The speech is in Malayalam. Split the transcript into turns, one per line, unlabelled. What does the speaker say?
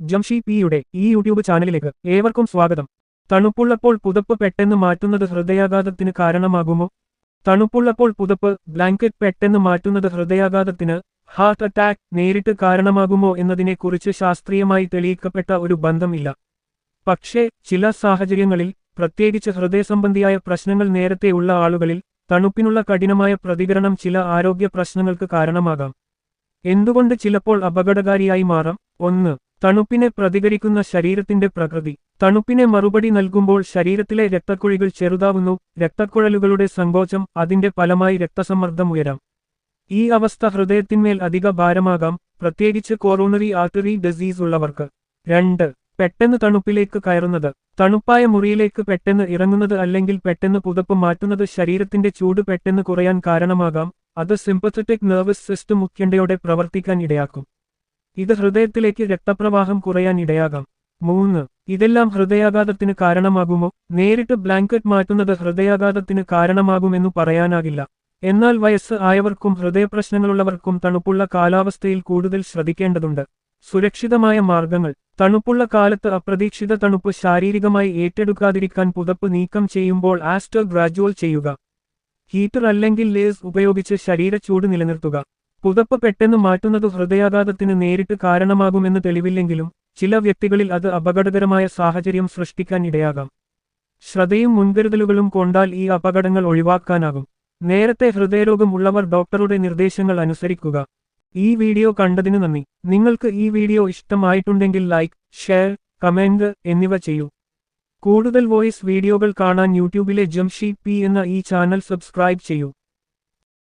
ജംഷി പിയുടെ ഈ യൂട്യൂബ് ചാനലിലേക്ക് ഏവർക്കും സ്വാഗതം. തണുപ്പുള്ളപ്പോൾ പുതപ്പ് പെട്ടെന്ന് മാറ്റുന്നത് ഹൃദയാഘാതത്തിന് കാരണമാകുമോ? തണുപ്പുള്ളപ്പോൾ പുതപ്പ് ബ്ലാങ്കറ്റ് പെട്ടെന്ന് മാറ്റുന്നത് ഹൃദയാഘാതത്തിന് ഹാർട്ട് അറ്റാക്ക് നേരിട്ട് കാരണമാകുമോ എന്നതിനെക്കുറിച്ച് ശാസ്ത്രീയമായി തെളിയിക്കപ്പെട്ട ഒരു ബന്ധമില്ല. പക്ഷേ ചില സാഹചര്യങ്ങളിൽ പ്രത്യേകിച്ച് ഹൃദയസംബന്ധിയായ പ്രശ്നങ്ങൾ നേരത്തെയുള്ള ആളുകളിൽ തണുപ്പിനുള്ള കഠിനമായ പ്രതികരണം ചില ആരോഗ്യ പ്രശ്നങ്ങൾക്ക് കാരണമാകാം. എന്തുകൊണ്ട് ചിലപ്പോൾ അപകടകാരിയായി മാറാം? ഒന്ന് തണുപ്പിനെ പ്രതികരിക്കുന്ന ശരീരത്തിന്റെ പ്രകൃതി. തണുപ്പിനെ മറുപടി നൽകുമ്പോൾ ശരീരത്തിലെ രക്തക്കുഴികൾ ചെറുതാവുന്നു. രക്തക്കുഴലുകളുടെ സങ്കോചം അതിന്റെ ഫലമായി രക്തസമ്മർദ്ദം ഉയരാം. ഈ അവസ്ഥ ഹൃദയത്തിന്മേൽ അധിക ഭാരമാകാം. പ്രത്യേകിച്ച് കോറോണറി ആർട്ടറി ഡിസീസ് ഉള്ളവർക്ക്. രണ്ട് പെട്ടെന്ന് തണുപ്പിലേക്ക് കയറുന്നത്. തണുപ്പായ മുറിയിലേക്ക് പെട്ടെന്ന് ഇറങ്ങുന്നത് അല്ലെങ്കിൽ പെട്ടെന്ന് പുതപ്പ് മാറ്റുന്നത് ശരീരത്തിന്റെ ചൂട് പെട്ടെന്ന് കുറയാൻ കാരണമാകാം. അത് സിമ്പത്തറ്റിക് നെർവസ് സിസ്റ്റം മുഖ്യണ്ടയോടെ പ്രവർത്തിക്കാൻ ഇടയാക്കും. ഇത് ഹൃദയത്തിലേക്ക് രക്തപ്രവാഹം കുറയാൻ ഇടയാകാം. മൂന്ന്. ഇതെല്ലാം ഹൃദയാഘാതത്തിന് കാരണമാകുമോ? നേരിട്ട് ബ്ലാങ്കറ്റ് മാറ്റുന്നത് ഹൃദയാഘാതത്തിന് കാരണമാകുമെന്നു പറയാനാകില്ല. എന്നാൽ വയസ്സ് ആയവർക്കും ഹൃദയപ്രശ്നങ്ങളുള്ളവർക്കും തണുപ്പുള്ള കാലാവസ്ഥയിൽ കൂടുതൽ ശ്രദ്ധിക്കേണ്ടതുണ്ട്. സുരക്ഷിതമായ മാർഗങ്ങൾ. തണുപ്പുള്ള കാലത്ത് അപ്രതീക്ഷിത തണുപ്പ് ശാരീരികമായി ഏറ്റെടുക്കാതിരിക്കാൻ പുതപ്പ് നീക്കം ചെയ്യുമ്പോൾ ആസ്റ്റർ ഗ്രാജുവൽ ചെയ്യുക. ഹീറ്റർ അല്ലെങ്കിൽ ലേസ് ഉപയോഗിച്ച് ശരീരച്ചൂട് നിലനിർത്തുക. പുതപ്പ് പെട്ടെന്ന് മാറ്റുന്നത് ഹൃദയാഘാതത്തിന് നേരിട്ട് കാരണമാകുമെന്ന് തെളിവില്ലെങ്കിലും ചില വ്യക്തികളിൽ അത് അപകടകരമായ സാഹചര്യം സൃഷ്ടിക്കാൻ ഇടയാകാം. ശ്രദ്ധയും മുൻകരുതലുകളും കൊണ്ടാൽ ഈ അപകടങ്ങൾ ഒഴിവാക്കാനാകും. നേരത്തെ ഹൃദയരോഗം ഉള്ളവർ ഡോക്ടറുടെ നിർദ്ദേശങ്ങൾ അനുസരിക്കുക. ഈ വീഡിയോ കണ്ടതിന് നന്ദി. നിങ്ങൾക്ക് ഈ വീഡിയോ ഇഷ്ടമായിട്ടുണ്ടെങ്കിൽ ലൈക്ക് ഷെയർ കമന്റ് എന്നിവ ചെയ്യൂ. കൂടുതൽ വോയിസ് വീഡിയോകൾ കാണാൻ യൂട്യൂബിലെ ജംഷി പി എന്ന ഈ ചാനൽ സബ്സ്ക്രൈബ് ചെയ്യൂ.